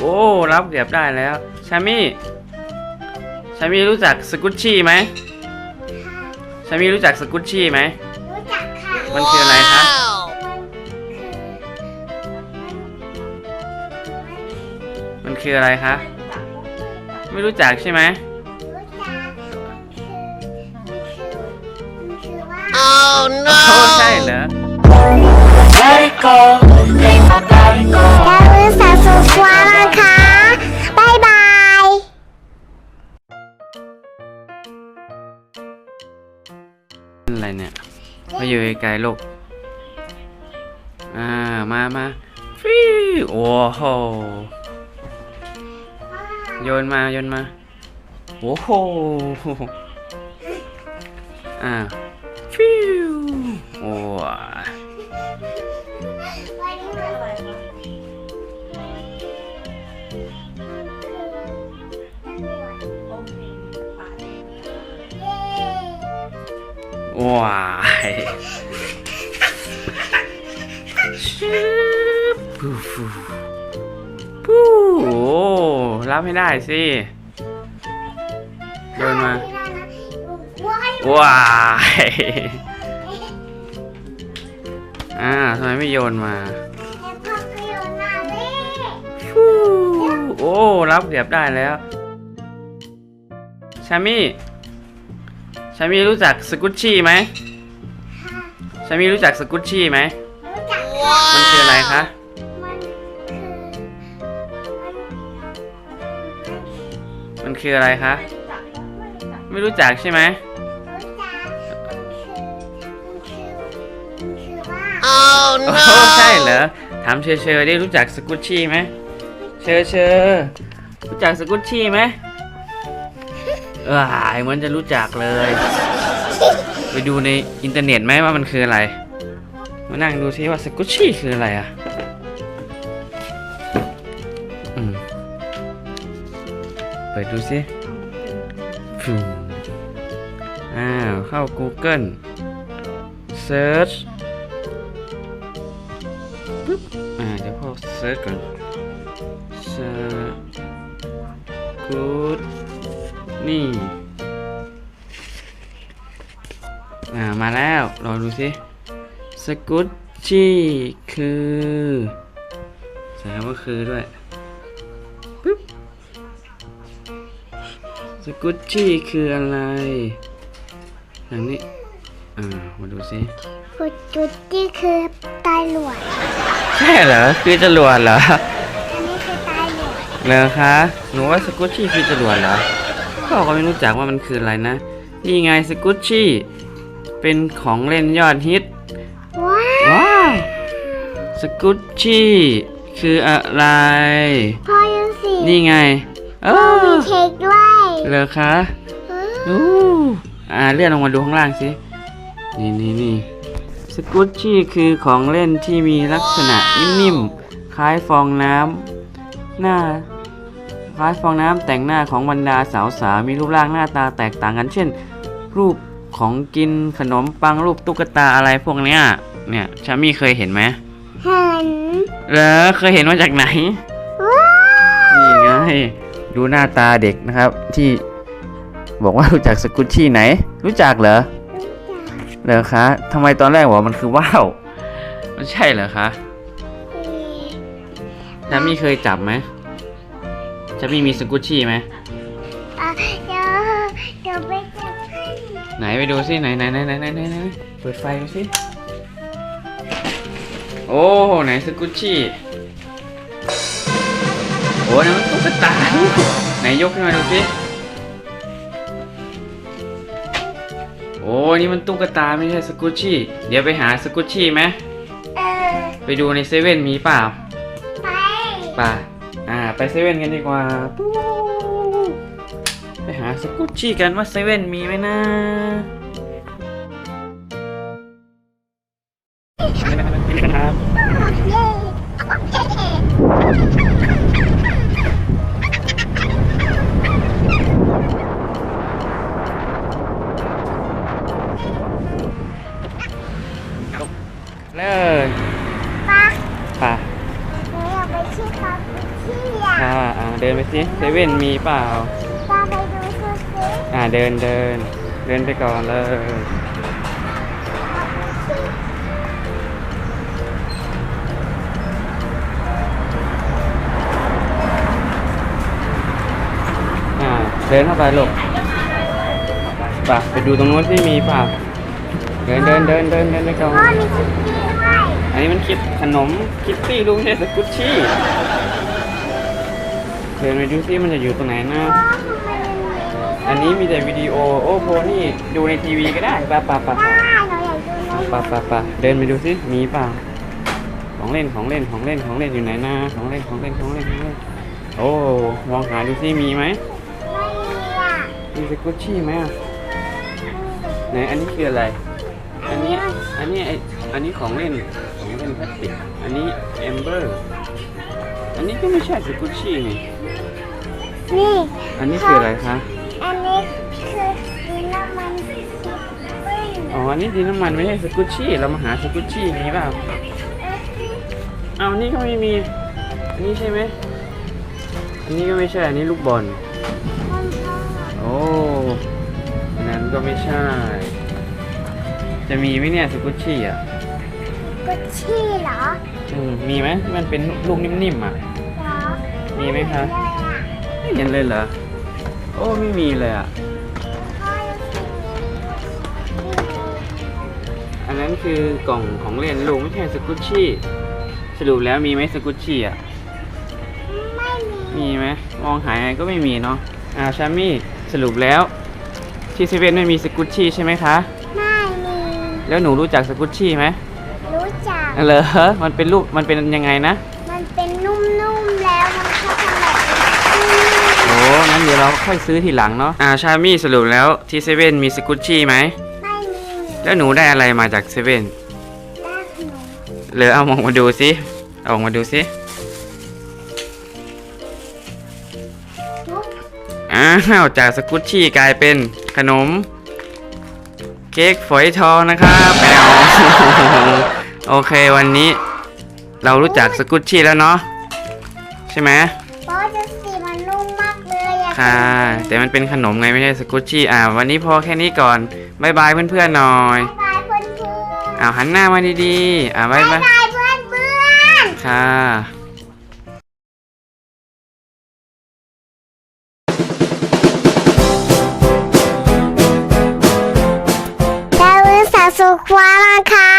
โอ้รับเกือบได้แล้ว ชามี่ ชามี่รู้จักสกุชชี่ไหมชามี่รู้จักสกุชชี่ไหม รู้จักค่ะมันคืออะไรคะ มันคืออะไรคะ ไม่รู้จักใช่ไหม รู้จักมันคือมันคือมันคือว่าโอ้ใช่เหรออย่าลืมสั่งสมควานะค มาอยู่ไกลๆลูก อ่า มามาฟิวโอ้โห โยนมา โยนมา โอ้โห อ่าฟิวโอ้ ว้ายชิบปูฟูปูรับให้ได้สิโยนมา ว้ายอ่าทำไมไม่โยนมาฟูโอ้ รับเกือบได้แล้วชามี่ ชามี่รู้จักสกุชชี่ไหมชามี่รู้จักสกุชชี่ไหมมันคืออะไรคะ มันคืออะไรคะไม่รู้จักใช่ไหมโอ้ใช่เหรอ ถามเชอเชอได้รู้จักสกุชชี่ไหม เชอเชอรู้จักสกุชชี่ไหมเออเหมือนจะรู้จักเลย ไปดูในอินเทอร์เน็ตไหมว่ามันคืออะไร มานั่งดูซิว่าสกุชชี่คืออะไรอะอืมเปิดดูซิฟูอ้าว เข้า Google Search ปึ๊บ อ่า เดี๋ยวพ่อเซิร์ชก่อน Good นี่อ่ามาแล้วลองดูสิสกุตชี่คือใส่คำว่าคือด้วยปึ๊บสกุตชี่คืออะไรอย่างนี้อ่ามาดูสิกุดจุดที่คือตายหลวดใช่เหรอคือจรวดเหรออันนี้คือตายหลวดเหรอคะหนูว่าสกุชชี่คือจรวดเหรอ พ่อก็ไม่รู้จักว่ามันคืออะไรนะ นี่ไงสกุชชี่ เป็นของเล่นยอดฮิต ว้าวว้าวสกุชชี่ คืออะไร พ่อยังสินี่ไง เอพ่อมีอเค้กด้วยเหรอคะอืมอู้อ่าเลื่อนลงมาดูข้างล่างสิ นี่นี่นี่สกุชชี่คือของเล่นที่มีลักษณะนิ่มๆ คล้ายฟองน้ำหน้า คล้ายฟองน้ำแต่งหน้าของบรรดาสาวสาวๆมีรูปร่างหน้าตาแตกต่างกัน เช่น รูปของกินขนมปังรูปตุ๊กตาอะไรพวกเนี้ยเนี่ยชามี่เคยเห็นไหมเห็นเหรอเคยเห็นมาจากไหนว้าวนี่ไงดูหน้าตาเด็กนะครับ ที่บอกว่ารู้จักสกุชชี่ไหน รู้จักเหรอเหรอคะทำไมตอนแรกบอกว่ามันคือว่าวมันใช่เหรอคะจามี่เคยจับไหม จามี่มีสกุชชี่ไหมอะเดี๋ยวเดี๋ยวไปจับให้ไหนไปดูสิไหนไหนไหนไหนไหนไหนไหนเปิดไฟดูสิโอ้ไหนสกุชชี่โอ้นั่นมันตุ๊กตาไหนยกขึ้นมาดูสิโอ้นี่มันตุ๊กตาไม่ใช่สกุชชี่เดี๋ยวไปหาสกุชชี่ไหมเออไปดูในเซเว่นมีเปล่าไปไป่า อ่าไปเซเว่นกันดีกว่า ไปหาสกุชชี่กันว่าเซเว่นมีไหมนะ ดินไปสิเซเว่นมีเปล่า ตาไปดูชุดสิอ่าเดินเดิน เดินไปก่อนเลยอ่าเดินเข้าไปลูกไปไปดูตรงนู้นที่มีเปล่าเดินเดินเดินเดินเดินไปก่อน พ่อมีชุดนี้ด้วยอันนี้มันคิดขนมคิตตี้ลุงเฮสกุชชี่ เดินไปดูซิมันจะอยู่ตรงไหนนะ อันนี้มีแต่วิดีโอ โอ้โหนี่ดูในทีวีก็ได้ปะปะปะได้ปะปะปะปะเดินไปดูซิมีป่าของเล่นของเล่นของเล่นของเล่นอยู่ไหนนะของเล่นของเล่นของเล่นของเล่นโอ้มองหาดูซิมีไหมมีสกุชชี่ไหมอะไหนอันนี้คืออะไร อันนี้ อันนี้ไออันนี้ของเล่น ของเล่นพลาสติก อันนี้เอมเบอร์ อันนี้ก็ไม่ใช่สกุชชี่นี่นี่อันนี้คืออะไรคะ อันนี้คือดินน้ำมันซิปปิ้งอ๋อ อันนี้ดินน้ำมันไม่ใช่สกุชชี่ เรามาหาสกุชชี่มีเปล่าเอาอันนี้ก็ไม่มี อันนี้ใช่ไหม อันนี้ก็ไม่ใช่ อันนี้ลูกบอล โอ้อันนั้นก็ไม่ใช่ จะมีไหมเนี่ยสกุชชี่อะ กุชชี่เหรอ อืมมีไหมมันเป็นลูกนิ่มๆอะเหรอมีไหมคะเลยอะไม่เห็นเลยเหรอ โอ้ไม่มีเลยอะพ่อดูสิอันนั้นคือกล่องของเล่นลูกไม่ใช่สกุชชี่สรุปแล้วมีไหมสกุชชี่อะไม่มีมีไหมมองหายังไงก็ไม่มีเนาะอ่าชามี่สรุปแล้วที่เซเว่นไม่มีสกุชชี่ใช่ไหมคะไม่มีแล้วหนูรู้จักสกุชชี่ไหมรู้ จัก เหรอมันเป็นรูปมันเป็นยังไงนะ มันเป็นนุ่มๆแล้วมันชอบทำแบบนี้โอ้งั้นเดี๋ยวเราค่อยซื้อทีหลังเนาะ อ่า ชามี่สรุปแล้วที่เซเว่นมีสกุชชี่ไหม ไม่มีแล้วหนูได้อะไรมาจากเซเว่นได้ขนมเหลือเอาออกมาดูสิเอาออกมาดูสิทุกอ้าวจากสกุชชี่กลายเป็นขนม เค้กฝอยทองนะครับแมว โอเควันนี้เรารู้จักสกุชชี่แล้วเนาะใช่ไหมเพราะจะสีมันนุ่มมากเลยอะค่ะ แต่มันเป็นขนมไงไม่ใช่สกุชชี่อ่า วันนี้พอแค่นี้ก่อนบายบายเพื่อนๆหน่อยบายเพื่อนๆอ้าวหันหน้ามาดีๆอ่าบายบายบายเพื่อนเพื่อนค่ะดาวิสาสุควานะคะ